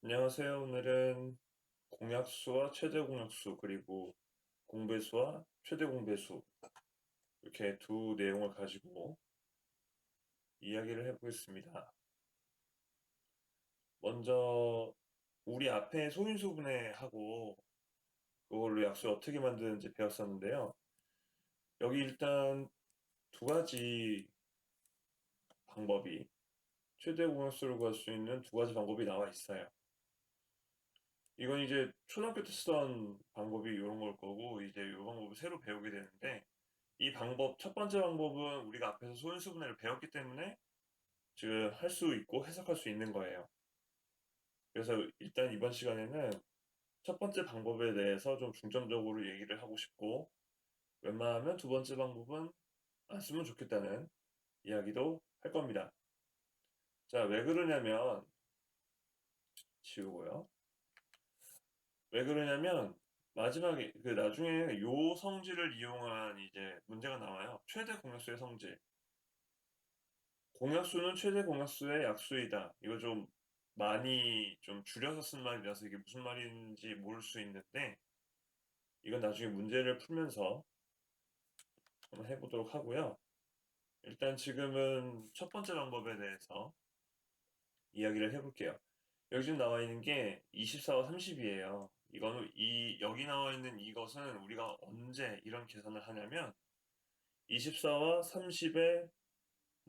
안녕하세요. 오늘은 공약수와 최대 공약수 그리고 공배수와 최대 공배수 이렇게 두 내용을 가지고 이야기를 해보겠습니다. 먼저 우리 앞에 소인수분해하고 그걸로 약수 어떻게 만드는지 배웠었는데요. 여기 일단 두 가지 방법이 최대 공약수를 구할 수 있는 두 가지 방법이 나와 있어요. 이건 이제 초등학교 때 쓰던 방법이 이런 걸 거고 이제 이 방법을 새로 배우게 되는데 이 방법 첫 번째 방법은 우리가 앞에서 소인수분해를 배웠기 때문에 지금 할 수 있고 해석할 수 있는 거예요. 그래서 일단 이번 시간에는 첫 번째 방법에 대해서 좀 중점적으로 얘기를 하고 싶고 웬만하면 두 번째 방법은 안 쓰면 좋겠다는 이야기도 할 겁니다. 자, 왜 그러냐면 지우고요. 왜 그러냐면 마지막에 그 나중에 요 성질을 이용한 이제 문제가 나와요. 최대 공약수의 성질. 공약수는 최대 공약수의 약수이다. 이거 좀 많이 좀 줄여서 쓴 말이라서 이게 무슨 말인지 모를 수 있는데 이건 나중에 문제를 풀면서 한번 해보도록 하고요. 일단 지금은 첫 번째 방법에 대해서 이야기를 해볼게요. 여기 지금 나와 있는 게 24와 30이에요. 이거는 이 여기 나와 있는 이것은 우리가 언제 이런 계산을 하냐면 24와 30의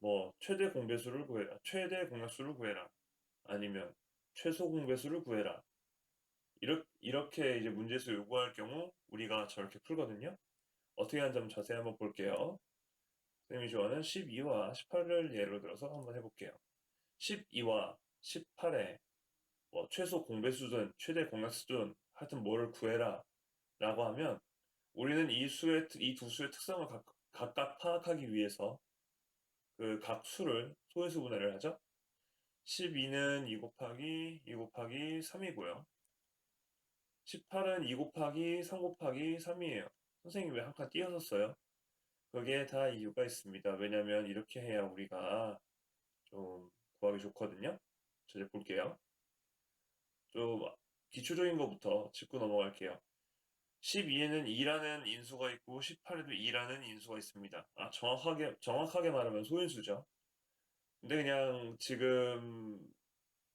뭐 최대 공배수를 구해라. 최대 공약수를 구해라. 아니면 최소 공배수를 구해라. 이렇게, 이렇게 이제 문제에서 요구할 경우 우리가 저렇게 풀거든요. 어떻게 하는지 한번 자세히 한번 볼게요. 선생님이 좋아하는 12와 18을 예로 들어서 한번 해볼게요. 12와 18의 뭐 최소 공배수든 최대 공약수든 하여튼 뭐를 구해라 라고 하면 우리는 이 수의 이 두 수의 특성을 각, 각각 파악하기 위해서 그 각 수를 소인수 분해를 하죠. 12는 2 곱하기 2 곱하기 3이고요. 18은 2 곱하기 3 곱하기 3이에요. 선생님이 왜한 칸 띄어서 써요? 그게 다 이유가 있습니다. 왜냐면 이렇게 해야 우리가 좀 구하기 좋거든요. 자, 이제 볼게요. 좀 기초적인 것부터 짚고 넘어갈게요. 12에는 2라는 인수가 있고 18에도 2라는 인수가 있습니다. 아, 정확하게, 정확하게 말하면 소인수죠. 근데 그냥 지금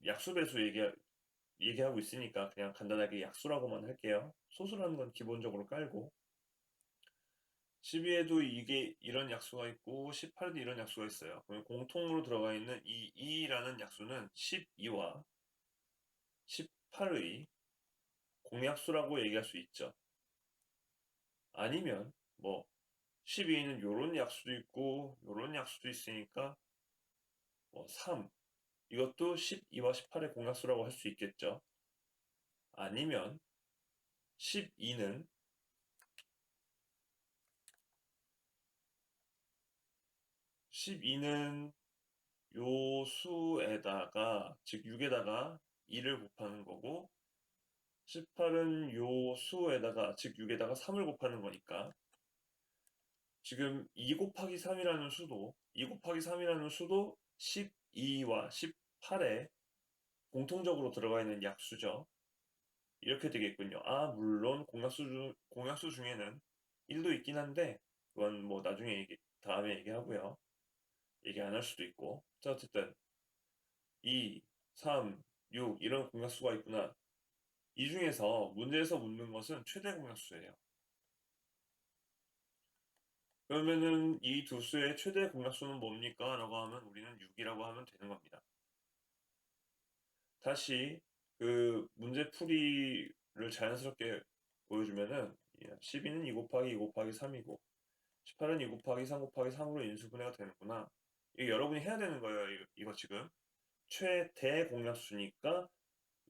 약수배수 얘기, 얘기하고 있으니까 그냥 간단하게 약수라고만 할게요. 소수라는 건 기본적으로 깔고 12에도 이게 이런 약수가 있고 18에도 이런 약수가 있어요. 그럼 공통으로 들어가 있는 이 2라는 약수는 12와 18 의 공약수라고 얘기할 수 있죠. 아니면 뭐 12는 요런 약수도 있고 요런 약수도 있으니까 뭐 3, 이것도 12와 18의 공약수라고 할 수 있겠죠. 아니면 12는 12는 요 수에다가 즉 6에다가 2를 곱하는 거고 18은 요 수에다가 즉 6에다가 3을 곱하는 거니까 지금 2 곱하기 3이라는 수도 2 곱하기 3이라는 수도 12와 18에 공통적으로 들어가 있는 약수죠. 이렇게 되겠군요. 아, 물론 공약수, 중- 공약수 중에는 1도 있긴 한데, 그건 뭐 나중에 얘기, 다음에 얘기하고요. 얘기 안 할 수도 있고. 자, 어쨌든, 2, 3, 6, 이런 공약수가 있구나. 이 중에서 문제에서 묻는 것은 최대 공약수예요. 그러면은 이 두 수의 최대 공약수는 뭡니까? 라고 하면 우리는 6이라고 하면 되는 겁니다. 다시 그 문제 풀이를 자연스럽게 보여주면은 12는 2 곱하기 2 곱하기 3이고 18은 2 곱하기 3 곱하기 3으로 인수분해가 되는구나. 이게 여러분이 해야 되는 거예요. 이거, 이거 지금 최대 공약수니까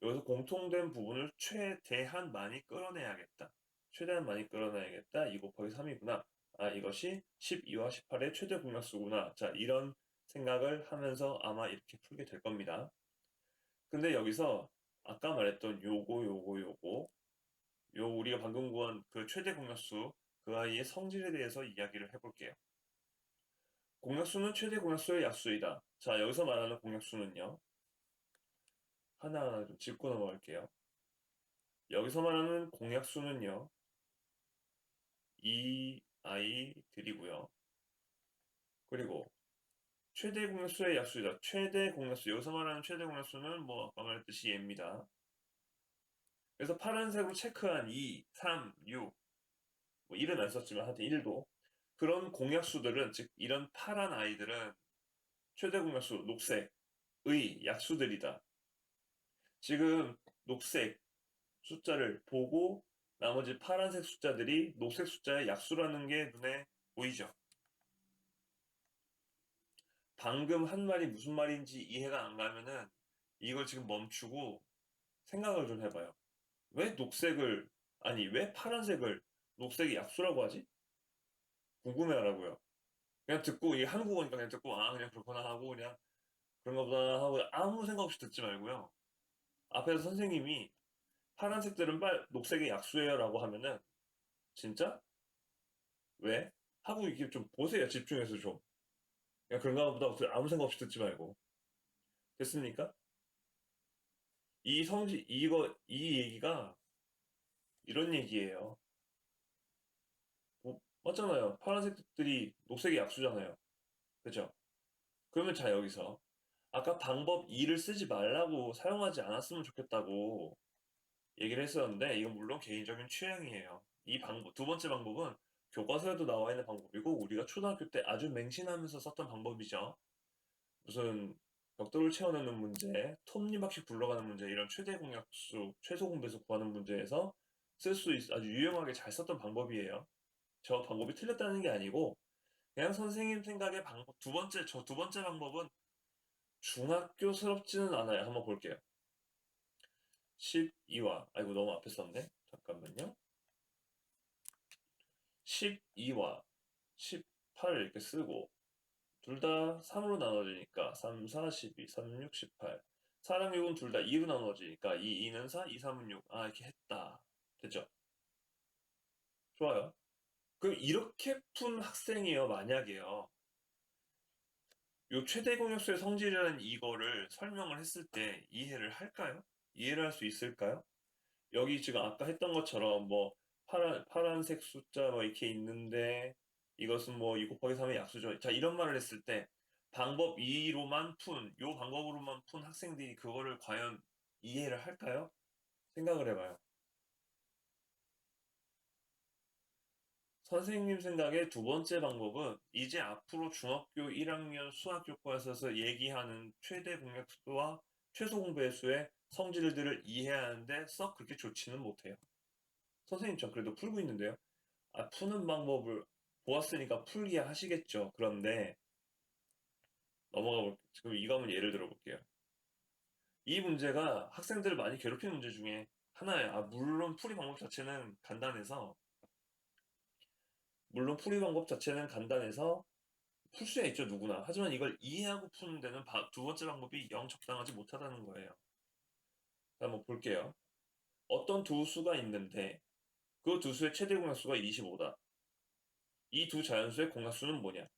여기서 공통된 부분을 최대한 많이 끌어내야겠다. 최대한 많이 끌어내야겠다. 2 곱하기 3이구나. 아, 이것이 12와 18의 최대 공약수구나. 자, 이런 생각을 하면서 아마 이렇게 풀게 될 겁니다. 근데 여기서 아까 말했던 요거, 요거, 요거, 요 우리가 방금 구한 그 최대 공약수, 그 아이의 성질에 대해서 이야기를 해볼게요. 공약수는 최대 공약수의 약수이다. 자, 여기서 말하는 공약수는요. 하나하나 좀 짚고 넘어갈게요. 여기서 말하는 공약수는요. 이 아이들이고요. 그리고 최대 공약수의 약수이다. 최대 공약수. 여기서 말하는 최대 공약수는 뭐 아까 말했듯이 얘입니다. 그래서 파란색으로 체크한 2, 3, 6, 뭐 1은 안 썼지만 하여튼 1도 그런 공약수들은 즉 이런 파란 아이들은 최대 공약수 녹색의 약수들이다. 지금 녹색 숫자를 보고 나머지 파란색 숫자들이 녹색 숫자의 약수라는 게 눈에 보이죠. 방금 한 말이 무슨 말인지 이해가 안 가면은 이걸 지금 멈추고 생각을 좀 해봐요. 왜 녹색을 아니 왜 파란색을 녹색이 약수라고 하지? 궁금해하라고요. 그냥 듣고 이게 한국어니까 그냥 듣고 아 그냥 그렇구나 하고 그냥 그런가 보다 하고 아무 생각 없이 듣지 말고요. 앞에서 선생님이 파란색들은 빨 녹색이 약수예요라고 하면은 진짜 왜 하고 이게 좀 보세요 집중해서 좀 그냥 그런가 보다 아무 생각 없이 듣지 말고 됐습니까? 이 성지 이거 이 얘기가 이런 얘기예요. 뭐, 맞잖아요. 파란색들이 녹색이 약수잖아요. 그죠? 그러면 자 여기서 아까 방법 2를 쓰지 말라고 사용하지 않았으면 좋겠다고 얘기를 했었는데 이건 물론 개인적인 취향이에요. 이 방법 두 번째 방법은 교과서에도 나와 있는 방법이고 우리가 초등학교 때 아주 맹신하면서 썼던 방법이죠. 무슨 벽돌을 채워넣는 문제, 톱니바퀴 굴러가는 문제 이런 최대 공약수, 최소 공배수 구하는 문제에서 쓸수 있, 아주 유용하게 잘 썼던 방법이에요. 저 방법이 틀렸다는 게 아니고 그냥 선생님 생각의 방법 두 번째 저 두 번째 방법은 중학교스럽지는 않아요. 한번 볼게요. 12와 아이고 너무 앞에 썼네. 잠깐만요. 12와 18 이렇게 쓰고 둘 다 3으로 나눠지니까 3, 4, 12, 3, 6, 18 4랑 6은 둘 다 2로 나눠지니까 2, 2는 4, 2, 3은 6. 아 이렇게 했다. 됐죠? 좋아요. 그럼 이렇게 푼 학생이요 만약에요. 요 최대 공약수의 성질이라는 이거를 설명을 했을 때 이해를 할까요? 이해를 할 수 있을까요? 여기 지금 아까 했던 것처럼 뭐 파란, 파란색 숫자 뭐 이렇게 있는데 이것은 뭐 2 곱하기 3의 약수죠. 자, 이런 말을 했을 때 방법 2로만 푼, 요 방법으로만 푼 학생들이 그거를 과연 이해를 할까요? 생각을 해봐요. 선생님 생각에 두 번째 방법은 이제 앞으로 중학교 1학년 수학 교과서에서 얘기하는 최대 공약수와 최소 공배수의 성질들을 이해하는데 썩 그렇게 좋지는 못해요. 선생님 저 그래도 풀고 있는데요. 아, 푸는 방법을 보았으니까 풀기 하시겠죠. 그런데 넘어가 볼게요. 지금 이거 한번 예를 들어 볼게요. 이 문제가 학생들을 많이 괴롭히는 문제 중에 하나예요. 아, 물론 풀이 방법 자체는 간단해서 물론 풀이 방법 자체는 간단해서 풀 수야 있죠 누구나. 하지만 이걸 이해하고 푸는 데는 바, 두 번째 방법이 영 적당하지 못하다는 거예요. 자, 한번 볼게요. 어떤 두 수가 있는데 그 두 수의 최대 공약수가 25다. 이 두 자연수의 공약수는 뭐냐?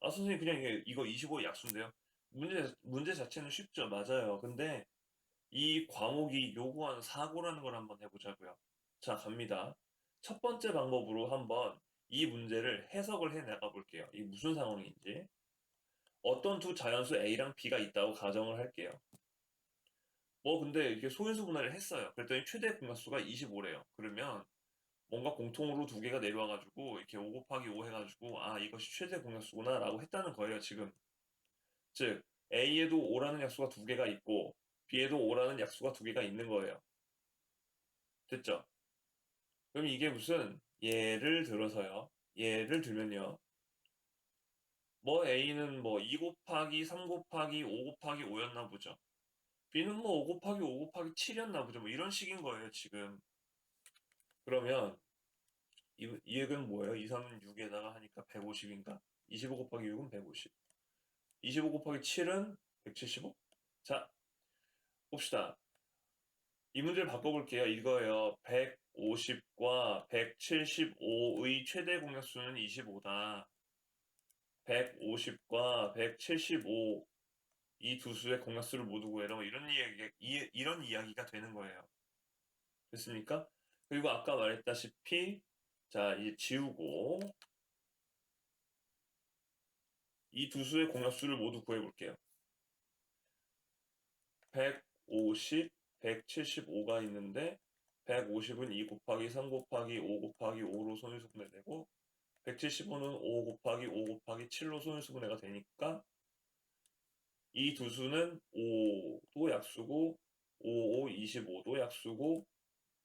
아 선생님 그냥 이게, 이거 25 약수인데요. 문제, 문제 자체는 쉽죠. 맞아요. 근데 이 과목이 요구하는 사고라는 걸 한번 해보자고요. 자 갑니다 첫 번째 방법으로 한번 이 문제를 해석을 해 나가 볼게요. 이게 무슨 상황인지. 어떤 두 자연수 A랑 B가 있다고 가정을 할게요. 뭐 근데 이렇게 소인수 분할을 했어요. 그랬더니 최대 공약수가 25래요. 그러면 뭔가 공통으로 두 개가 내려와가지고 이렇게 5 곱하기 5 해가지고 아 이것이 최대 공약수구나 라고 했다는 거예요 지금. 즉 A에도 5라는 약수가 두 개가 있고 B에도 5라는 약수가 두 개가 있는 거예요. 됐죠? 그럼 이게 무슨 예를 들어서요. 예를 들면요. 뭐 A는 뭐 2 곱하기 3 곱하기 5 곱하기 5였나 보죠. B는 뭐 5 곱하기 5 곱하기 7이었나 보죠. 뭐 이런 식인 거예요, 지금. 그러면 이, 이 액은 뭐예요? 2, 3은 6에다가 하니까 150인가? 25 곱하기 6은 150. 25 곱하기 7은 175? 자, 봅시다. 이 문제를 바꿔볼게요. 이거예요. 150과 175의 최대 공약수는 25다. 150과 175 이 두 수의 공약수를 모두 구해라. 뭐 이런 이야기, 이, 이런 이야기가 되는 거예요. 됐습니까? 그리고 아까 말했다시피, 자, 이제 지우고, 이 두 수의 공약수를 모두 구해 볼게요. 150, 175가 있는데, 150은 2 곱하기 3 곱하기 5 곱하기 5로 손위수분해 되고, 175는 5 곱하기 5 곱하기 7로 손위수분해가 되니까, 이 두 수는 5도 약수고 5, 5, 25도 약수고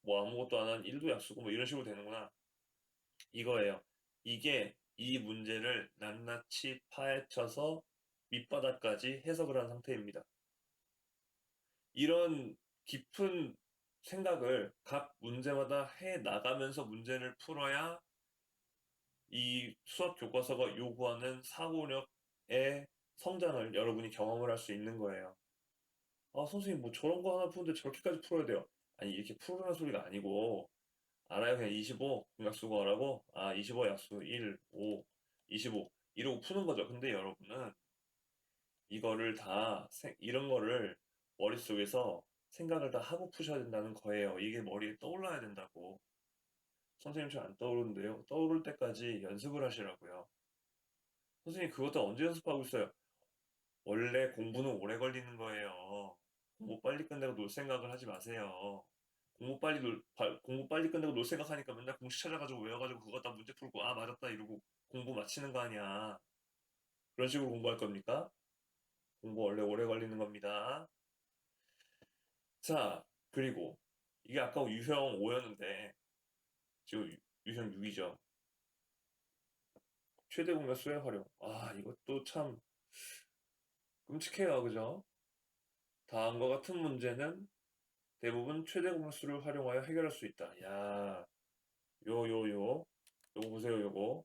뭐 아무것도 안 한 1도 약수고 뭐 이런 식으로 되는구나. 이거예요. 이게 이 문제를 낱낱이 파헤쳐서 밑바닥까지 해석을 한 상태입니다. 이런 깊은 생각을 각 문제마다 해 나가면서 문제를 풀어야 이 수학 교과서가 요구하는 사고력의 성장을 여러분이 경험을 할 수 있는 거예요. 아, 선생님, 뭐 저런 거 하나 푸는데 저렇게까지 풀어야 돼요. 아니, 이렇게 풀으라는 소리가 아니고, 알아요? 그냥 25 약수고 하라고? 아, 25 약수 1, 5, 25. 이러고 푸는 거죠. 근데 여러분은 이거를 다, 생- 이런 거를 머릿속에서 생각을 다 하고 푸셔야 된다는 거예요. 이게 머리에 떠올라야 된다고. 선생님 잘 안 떠오르는데요. 떠오를 때까지 연습을 하시라고요. 선생님, 그것도 언제 연습하고 있어요? 원래 공부는 오래 걸리는 거예요. 공부 빨리 끝내고 놀 생각을 하지 마세요. 공부 빨리 놀, 바- 공부 빨리 끝내고 놀 생각하니까 맨날 공식 찾아가지고 외워가지고 그거 다 문제 풀고 아 맞았다 이러고 공부 마치는 거 아니야. 그런 식으로 공부할 겁니까? 공부 원래 오래 걸리는 겁니다. 자, 그리고 이게 아까 유형 5였는데 지금 유- 유형 6이죠. 최대 공략 수의 활용. 아, 이것도 참 끔찍해요, 그죠? 다음과 같은 문제는 대부분 최대 공수를 활용하여 해결할 수 있다. 야, 요, 요, 요. 요거 보세요, 요거.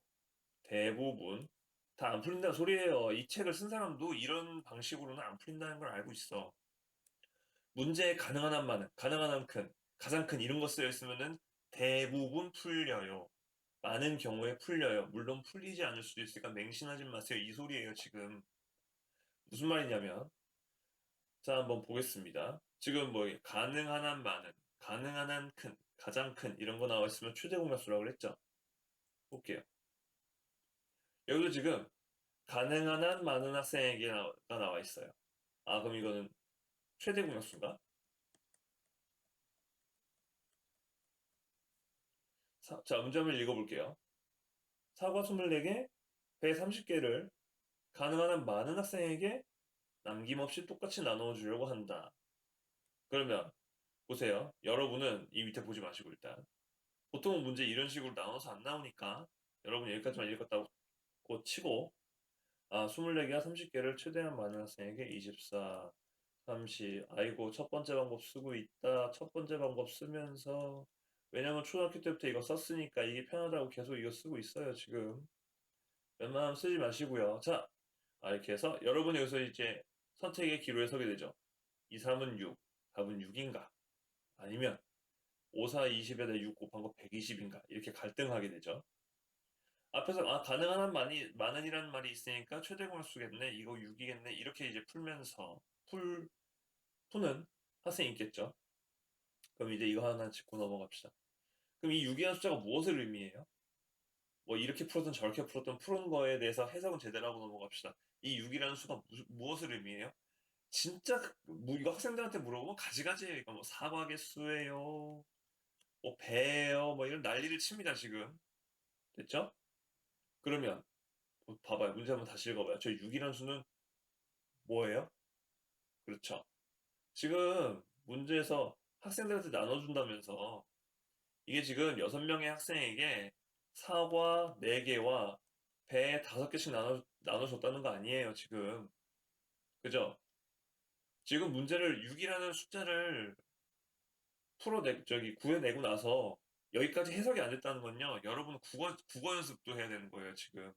대부분. 다 안 풀린다는 소리예요. 이 책을 쓴 사람도 이런 방식으로는 안 풀린다는 걸 알고 있어. 문제에 가능한 한 많은, 가능한 한 큰, 가장 큰 이런 거 쓰여 있으면은 대부분 풀려요. 많은 경우에 풀려요. 물론 풀리지 않을 수도 있으니까 맹신하지 마세요. 이 소리예요, 지금. 무슨 말이냐면, 자, 한번 보겠습니다. 지금 뭐, 가능한 한 많은, 가능한 한 큰, 가장 큰, 이런 거 나와 있으면 최대 공약수라고 그랬죠? 볼게요. 여기도 지금, 가능한 한 많은 학생에게가 나와 있어요. 아, 그럼 이거는 최대 공약수인가? 사- 자, 문제 한번 읽어볼게요. 사과 24개, 배 30개를 가능한 한 많은 학생에게 남김없이 똑같이 나누어 주려고 한다. 그러면 보세요. 여러분은 이 밑에 보지 마시고 일단 보통은 문제 이런 식으로 나눠서 안 나오니까 여러분 여기까지만 읽었다고 치고 아 24개와 30개를 최대한 많은 학생에게 24, 30 아이고 첫 번째 방법 쓰고 있다. 첫 번째 방법 쓰면서 왜냐면 초등학교 때부터 이거 썼으니까 이게 편하다고 계속 이거 쓰고 있어요 지금 웬만하면 쓰지 마시고요. 자 아, 이렇게 해서 여러분이 여기서 이제 선택의 기로에 서게 되죠. 2, 3은 6, 답은 6인가? 아니면 5, 4, 20에다 6 곱한 거 120인가? 이렇게 갈등하게 되죠. 앞에서 아, 가능한 한 많이, 많은이라는 말이 있으니까 최대공을 쓰겠네, 이거 6이겠네, 이렇게 이제 풀면서 풀, 푸는 학생이 있겠죠. 그럼 이제 이거 하나 짚고 넘어갑시다. 그럼 이 6이라는 숫자가 무엇을 의미해요? 뭐 이렇게 풀었든 저렇게 풀었든 푸는 거에 대해서 해석은 제대로 하고 넘어갑시다. 이 6이라는 수가 무, 무엇을 의미해요? 진짜 그- 뭐 이거 학생들한테 물어보면 가지가지예요. 이거 뭐 사과의 수예요, 뭐 배예요, 뭐 이런 난리를 칩니다 지금. 됐죠? 그러면 뭐 봐봐요. 문제 한번 다시 읽어봐요. 저 6이라는 수는 뭐예요? 그렇죠. 지금 문제에서 학생들한테 나눠준다면서 이게 지금 6명의 학생에게 사과 4개와 배 5개씩 나눠, 나눠줬다는 거 아니에요, 지금. 그죠? 지금 문제를 6이라는 숫자를 풀어내, 저기, 구해내고 나서 여기까지 해석이 안 됐다는 건요, 여러분 국어, 국어 연습도 해야 되는 거예요, 지금.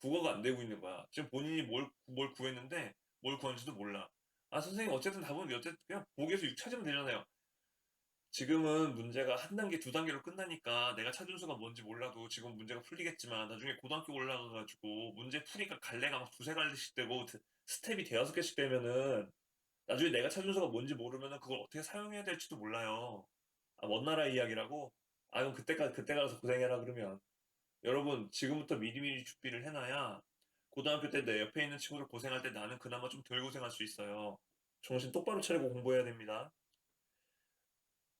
국어가 안 되고 있는 거야. 지금 본인이 뭘, 뭘 구했는데, 뭘 구한지도 몰라. 아, 선생님, 어쨌든 답은 어쨌든 그냥 보기에서 6 찾으면 되잖아요. 지금은 문제가 한 단계, 두 단계로 끝나니까 내가 찾은 수가 뭔지 몰라도 지금 문제가 풀리겠지만 나중에 고등학교 올라가가지고 문제 풀이가 갈래가 막 두세 갈래씩 되고 스텝이 대여섯 개씩 되면은 나중에 내가 찾은 수가 뭔지 모르면은 그걸 어떻게 사용해야 될지도 몰라요. 아, 먼 나라 이야기라고? 아, 그럼 그때까지, 그때 가서 고생해라, 그러면. 여러분, 지금부터 미리미리 준비를 해놔야 고등학교 때 내 옆에 있는 친구들 고생할 때 나는 그나마 좀 덜 고생할 수 있어요. 정신 똑바로 차리고 공부해야 됩니다.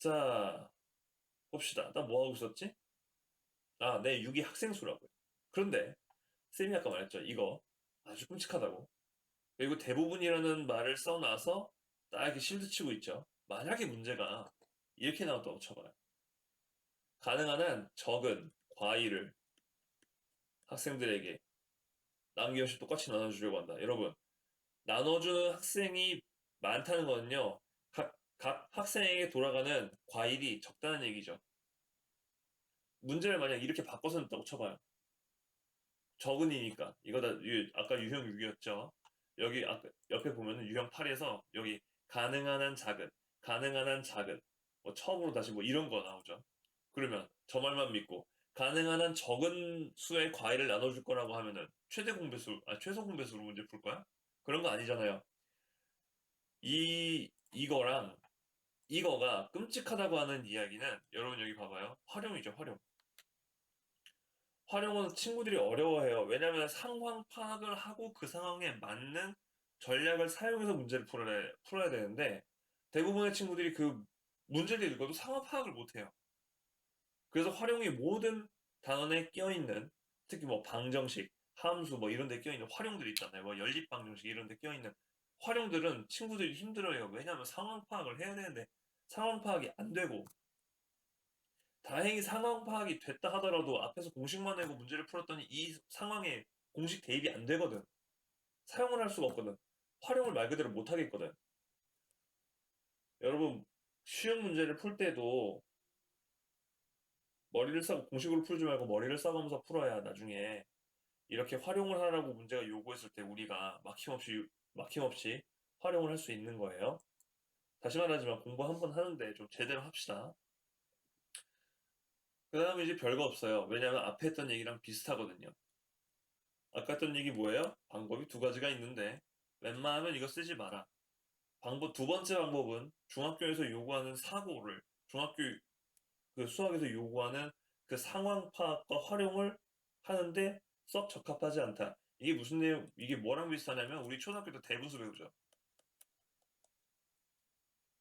자, 봅시다. 나 뭐 하고 있었지? 아, 내 6위 학생 수라고요. 그런데, 쌤이 아까 말했죠. 이거 아주 끔찍하다고. 그리고 대부분이라는 말을 써놔서 딱 이렇게 실드 치고 있죠. 만약에 문제가 이렇게 나왔다고 쳐봐요. 가능한 한 적은 과일을 학생들에게 남김없이 똑같이 나눠주려고 한다. 여러분, 나눠주는 학생이 많다는 거는요, 각, 각 학생에게 돌아가는 과일이 적다는 얘기죠. 문제를 만약 이렇게 바꿔서 냈다고 쳐봐요. 적은이니까. 이거 다, 유- 아까 유형 6이었죠. 여기 아까 옆에 보면은 유형 8에서 여기 가능한 한 작은, 가능한 한 작은, 뭐 처음으로 다시 뭐 이런 거 나오죠. 그러면 저 말만 믿고 가능한 한 적은 수의 과일을 나눠줄 거라고 하면은 최대 공배수, 아 최소 공배수로 문제 풀 거야? 그런 거 아니잖아요. 이 이거랑 이거가 끔찍하다고 하는 이야기는 여러분 여기 봐봐요. 활용이죠, 활용. 활용은 친구들이 어려워해요. 왜냐하면 상황 파악을 하고 그 상황에 맞는 전략을 사용해서 문제를 풀어야, 풀어야 되는데 대부분의 친구들이 그 문제를 읽어도 상황 파악을 못해요. 그래서 활용이 모든 단원에 껴있는 특히 뭐 방정식, 함수 뭐 이런 데 껴있는 활용들이 있잖아요. 뭐 연립 방 정식 이런 데 껴있는 활용들은 친구들이 힘들어요. 왜냐하면 상황 파악을 해야 되는데 상황 파악이 안 되고 다행히 상황 파악이 됐다 하더라도 앞에서 공식만 내고 문제를 풀었더니 이 상황에 공식 대입이 안 되거든. 사용을 할 수가 없거든. 활용을 말 그대로 못 하겠거든. 여러분, 쉬운 문제를 풀 때도 머리를 싸고 공식으로 풀지 말고 머리를 싸가면서 풀어야 나중에 이렇게 활용을 하라고 문제가 요구했을 때 우리가 막힘없이 막힘없이 활용을 할 수 있는 거예요. 다시 말하지만 공부 한 번 하는데 좀 제대로 합시다. 그 다음에 이제 별거 없어요. 왜냐면 앞에 했던 얘기랑 비슷하거든요. 아까 했던 얘기 뭐예요? 방법이 두 가지가 있는데 웬만하면 이거 쓰지 마라. 방법 두 번째 방법은 중학교에서 요구하는 사고를 중학교 그 수학에서 요구하는 그 상황 파악과 활용을 하는데 썩 적합하지 않다. 이게 무슨 내용, 이게 뭐랑 비슷하냐면 우리 초등학교 때 대분수 배우죠.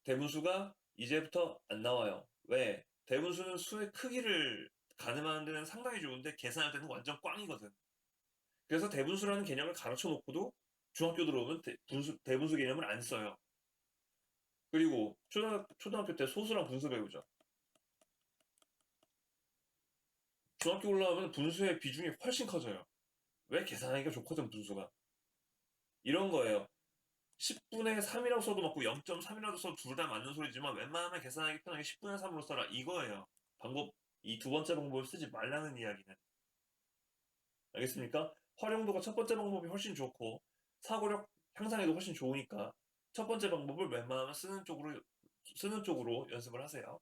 대분수가 이제부터 안 나와요. 왜? 대분수는 수의 크기를 가늠하는 데는 상당히 좋은데 계산할 때는 완전 꽝이거든. 그래서 대분수라는 개념을 가르쳐 놓고도 중학교 들어오면 대, 분수, 대분수 개념을 안 써요. 그리고 초등, 초등학교 때 소수랑 분수 배우죠. 중학교 올라오면 분수의 비중이 훨씬 커져요. 왜 계산하기가 좋거든, 분수가. 이런 거예요. 10분의 3이라고 써도 맞고 0.3이라도 써도 둘 다 맞는 소리지만 웬만하면 계산하기 편하게 10분의 3으로 써라. 이거예요. 방법, 이 두 번째 방법을 쓰지 말라는 이야기는. 알겠습니까? 활용도가 첫 번째 방법이 훨씬 좋고 사고력 향상에도 훨씬 좋으니까 첫 번째 방법을 웬만하면 쓰는 쪽으로 쓰는 쪽으로 연습을 하세요.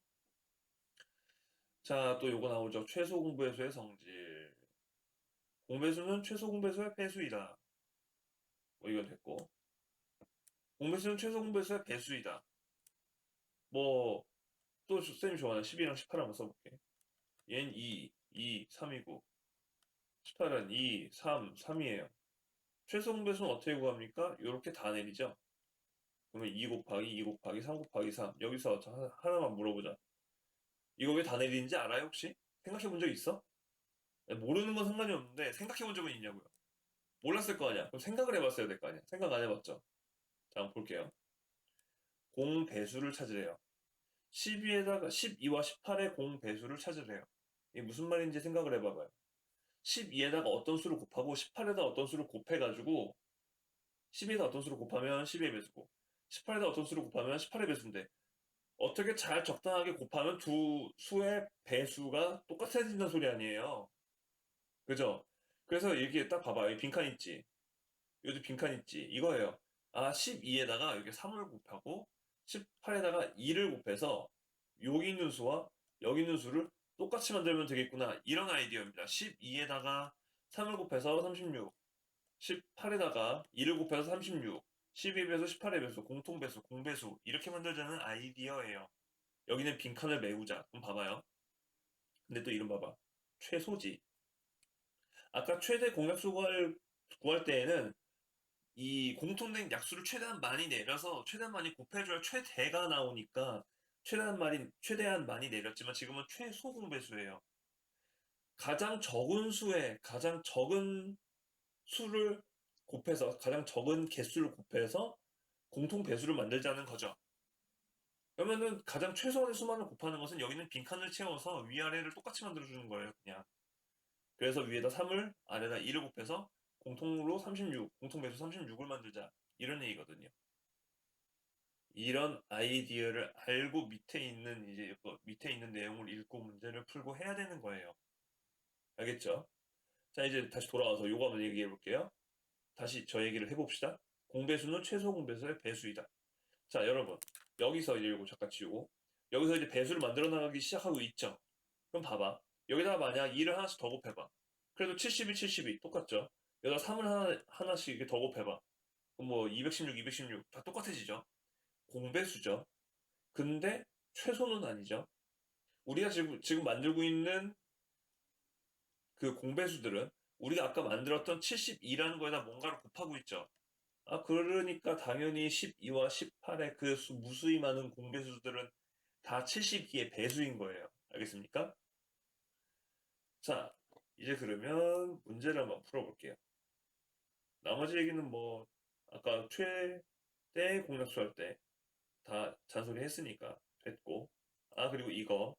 자, 또 요거 나오죠. 최소 공배수의 성질. 공배수는 최소 공배수의 배수이다. 뭐 이건 됐고. 공배수는 최소 공배수의 배수이다. 뭐, 또 쌤이 좋아하는 12랑 18 한번 써볼게. 얘는 2, 2, 3이고, 18은 2, 3, 3이에요. 최소 공배수는 어떻게 구합니까? 이렇게 다 내리죠. 그러면 2 곱하기 2 곱하기 3 곱하기 3. 여기서 하나만 물어보자. 이거 왜 다 내리는지 알아요, 혹시? 생각해 본 적 있어? 모르는 건 상관이 없는데, 생각해 본 적은 있냐고요? 몰랐을 거 아니야? 그럼 생각을 해봤어야 될 거 아니야? 생각 안 해봤죠? 자, 한번 볼게요. 공배수를 찾으래요. 12에다가 12와 18의 공배수를 찾으래요. 이게 무슨 말인지 생각을 해봐봐요. 12에다가 어떤 수를 곱하고 18에다 어떤 수를 곱해가지고 12에다 어떤 수를 곱하면 12의 배수고 18에다 어떤 수를 곱하면 18의 배수인데 어떻게 잘 적당하게 곱하면 두 수의 배수가 똑같아진다는 소리 아니에요. 그죠? 그래서 이렇게 딱 봐봐. 여기 빈칸 있지? 여기 빈칸 있지? 이거예요. 아, 12에다가 여기 3을 곱하고 18에다가 2를 곱해서 여기 있는 수와 여기 있는 수를 똑같이 만들면 되겠구나. 이런 아이디어입니다. 12에다가 3을 곱해서 36. 18에다가 2를 곱해서 36, 12 배수, 18의 배수, 공통 배수, 공배수 이렇게 만들자는 아이디어예요. 여기는 빈칸을 메우자. 그럼 봐봐요. 근데 또 이름 봐봐. 최소지. 아까 최대 공약수 구할, 구할 때에는 이 공통된 약수를 최대한 많이 내려서 최대한 많이 곱해줘야 최대가 나오니까 최대한 많이, 최대한 많이 내렸지만 지금은 최소 공배수예요. 가장 적은 수에 가장 적은 수를 곱해서 가장 적은 개수를 곱해서 공통 배수를 만들자는 거죠. 그러면은 가장 최소한의 수만을 곱하는 것은 여기는 빈칸을 채워서 위아래를 똑같이 만들어주는 거예요, 그냥. 그래서 위에다 3을 아래다 2를 곱해서 공통으로 36, 공통 배수 36을 만들자. 이런 얘기거든요. 이런 아이디어를 알고 밑에 있는 이제 그 밑에 있는 내용을 읽고 문제를 풀고 해야 되는 거예요. 알겠죠? 자, 이제 다시 돌아와서 요거 한번 얘기해 볼게요. 다시 저 얘기를 해봅시다. 공배수는 최소 공배수의 배수이다. 자, 여러분. 여기서 이제 요거 잠깐 지우고. 여기서 이제 배수를 만들어 나가기 시작하고 있죠? 그럼 봐봐. 여기다가 만약 2를 하나씩 더 곱해봐. 그래도 72, 72 똑같죠? 여기다 3을 하나, 하나씩 이렇게 더 곱해봐. 그럼 뭐 216, 216 다 똑같아지죠? 공배수죠? 근데 최소는 아니죠? 우리가 지금, 지금 만들고 있는 그 공배수들은 우리가 아까 만들었던 72라는 거에다 뭔가를 곱하고 있죠. 아, 그러니까 당연히 12와 18의 그 수, 무수히 많은 공배수들은 다 72의 배수인 거예요. 알겠습니까? 자, 이제 그러면 문제를 한번 풀어볼게요. 나머지 얘기는 뭐, 아까 최대 공약수 할 때 다 잔소리 했으니까 됐고. 아, 그리고 이거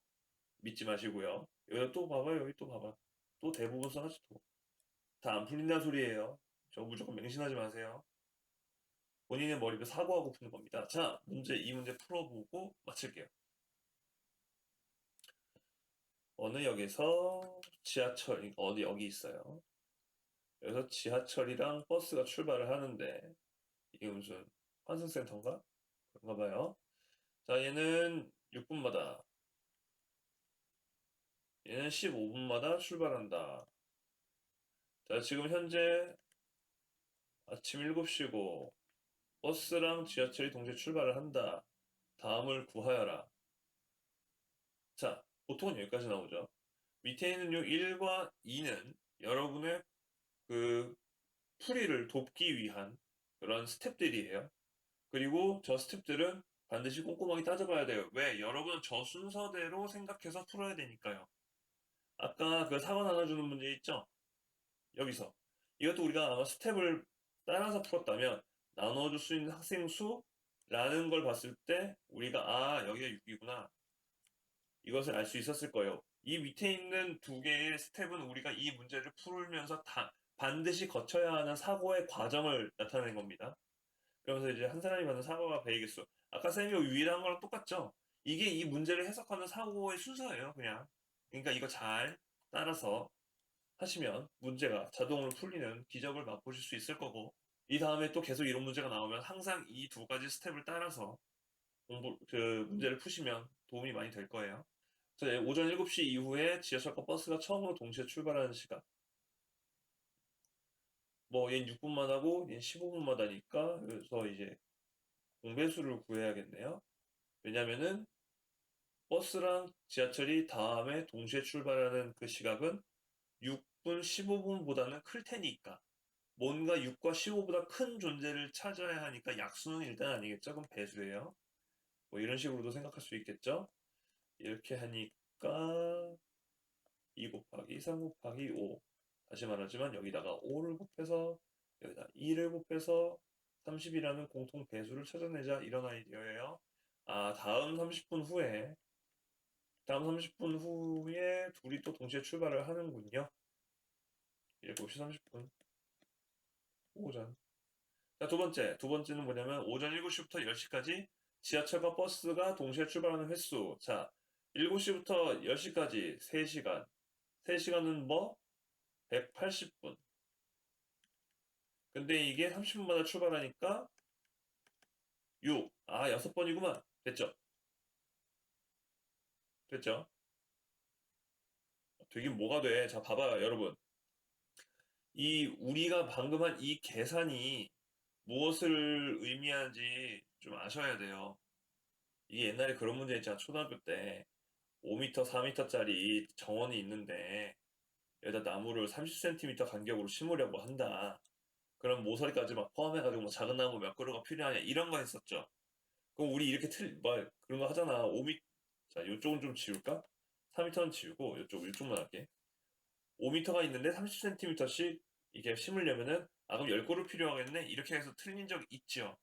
믿지 마시고요. 여기 또 봐봐요. 여기 또 봐봐. 또 대부분 써놨지 또. 다 안 풀린다는 소리예요. 저 무조건 맹신하지 마세요. 본인의 머리를 사고하고 푸는 겁니다. 자, 문제, 이 문제 풀어보고 마칠게요. 어느 역에서 지하철, 어디 여기 있어요. 여기서 지하철이랑 버스가 출발을 하는데, 이게 무슨 환승센터인가? 그런가 봐요. 자, 얘는 6분마다, 얘는 15분마다 출발한다. 자, 지금 현재 아침 7시고, 버스랑 지하철이 동시에 출발을 한다. 다음을 구하여라. 자, 보통은 여기까지 나오죠. 밑에 있는 요 1과 2는 여러분의 그 풀이를 돕기 위한 그런 스텝들이에요. 그리고 저 스텝들은 반드시 꼼꼼하게 따져봐야 돼요. 왜? 여러분은 저 순서대로 생각해서 풀어야 되니까요. 아까 그 사과 나눠주는 문제 있죠? 여기서. 이것도 우리가 아마 스텝을 따라서 풀었다면 나눠줄 수 있는 학생 수라는 걸 봤을 때 우리가 아 여기가 6이구나 이것을 알 수 있었을 거예요. 이 밑에 있는 두 개의 스텝은 우리가 이 문제를 풀면서 다 반드시 거쳐야 하는 사고의 과정을 나타내는 겁니다. 그러면서 이제 한 사람이 받는 사고가 배의 개수. 아까 쌤이 위에 한 거랑 똑같죠? 이게 이 문제를 해석하는 사고의 순서예요, 그냥. 그러니까 이거 잘 따라서 하시면 문제가 자동으로 풀리는 기적을 맛보실 수 있을 거고, 이 다음에 또 계속 이런 문제가 나오면 항상 이 두 가지 스텝을 따라서 공부, 그 문제를 푸시면 도움이 많이 될 거예요. 자, 오전 7시 이후에 지하철과 버스가 처음으로 동시에 출발하는 시간. 뭐, 얘는 6분만 하고, 얘는 15분만 하니까, 그래서 이제 공배수를 구해야겠네요. 왜냐면은, 버스랑 지하철이 다음에 동시에 출발하는 그 시각은 6분, 15분보다는 클 테니까. 뭔가 6과 15보다 큰 존재를 찾아야 하니까 약수는 일단 아니겠죠? 그럼 배수예요. 뭐 이런 식으로도 생각할 수 있겠죠? 이렇게 하니까 2 곱하기 3 곱하기 5 다시 말하지만 여기다가 5를 곱해서 여기다 2를 곱해서 30이라는 공통 배수를 찾아내자 이런 아이디어예요. 아 다음 30분 후에 다음 30분 후에 둘이 또 동시에 출발을 하는군요. 7시 30분 오전 자, 두 번째. 두 번째는 뭐냐면 오전 7시부터 10시까지 지하철과 버스가 동시에 출발하는 횟수. 자, 7시부터 10시까지 3시간. 3시간은 뭐? 180분. 근데 이게 30분마다 출발하니까 6. 아, 6번이구만. 됐죠? 됐죠? 되긴 뭐가 돼? 자, 봐봐요, 여러분. 이 우리가 방금 한 이 계산이 무엇을 의미하는지 좀 아셔야 돼요. 이게 옛날에 그런 문제 있잖아. 초등학교 때 5m, 4m짜리 정원이 있는데 여기다 나무를 30cm 간격으로 심으려고 한다. 그럼 모서리까지 막 포함해가지고 뭐 작은 나무 몇 그루가 필요하냐 이런 거 했었죠. 그럼 우리 이렇게 틀, 뭐 그런 거 하잖아. 5m, 자, 요쪽은 좀 지울까? 4m는 지우고 요쪽, 요쪽만 할게. 5m가 있는데 30cm씩 이렇게 심으려면은 아 그럼 10그루 필요하겠네? 이렇게 해서 틀린 적 있죠.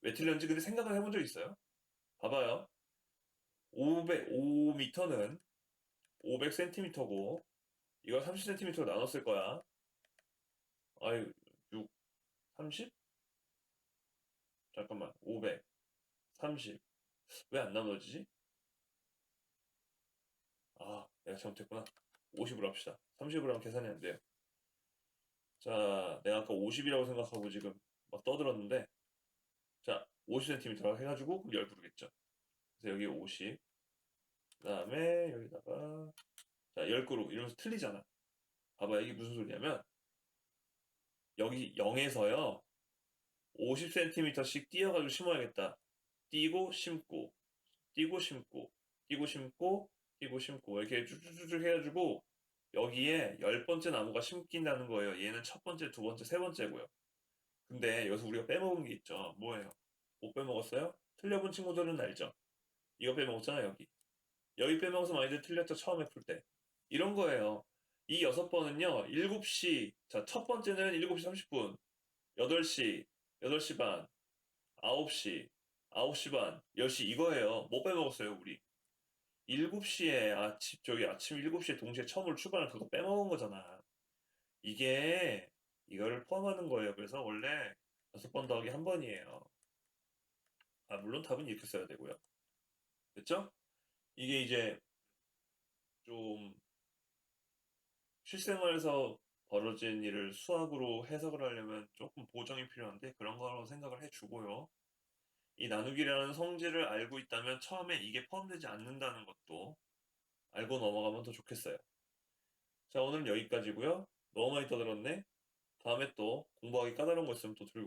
왜 틀렸는지 근데 생각을 해본 적 있어요? 봐봐요. 500, 5m는 500cm고 이걸 30cm로 나눴을 거야. 아유, 6, 30? 잠깐만, 500, 30. 왜 안 나눠지지? 아, 내가 잘못했구나. 50으로 합시다. 30으로 하면 계산이 안 돼요. 자, 내가 아까 50이라고 생각하고 지금 막 떠들었는데, 자, 50cm라고 해가지고 10그루겠죠. 그래서 여기 50. 그 다음에 여기다가, 자, 10그루. 이러면서 틀리잖아. 봐봐, 이게 무슨 소리냐면, 여기 0에서요, 50cm씩 띄어가지고 심어야겠다. 띄고 심고, 띄고 심고, 띄고 심고, 띄고 심고 이렇게 쭉쭉쭉 해가지고 여기에 열 번째 나무가 심긴다는 거예요. 얘는 첫 번째, 두 번째, 세 번째고요. 근데 여기서 우리가 빼먹은 게 있죠. 뭐예요? 못 빼먹었어요? 틀려본 친구들은 알죠? 이거 빼먹었잖아 여기. 여기 빼먹어서 많이들 틀렸죠 처음에 풀 때. 이런 거예요. 이 여섯 번은요 7시 자 첫 번째는 7시 30분 8시 8시 반 9시 9시 반 10시 이거예요. 못 빼먹었어요 우리. 7시에 아침 저기 아침 7시에 동시에 처음으로 출발한 그거 빼먹은 거잖아. 이게 이거를 포함하는 거예요. 그래서 원래 여섯 번 더하기 한 번이에요. 아 물론 답은 이렇게 써야 되고요. 됐죠? 이게 이제 좀 실생활에서 벌어진 일을 수학으로 해석을 하려면 조금 보정이 필요한데 그런 거라고 생각을 해주고요. 이 나누기라는 성질을 알고 있다면 처음에 이게 포함되지 않는다는 것도 알고 넘어가면 더 좋겠어요. 자, 오늘은 여기까지고요. 너무 많이 떠들었네. 다음에 또 공부하기 까다로운 거 있으면 또 들고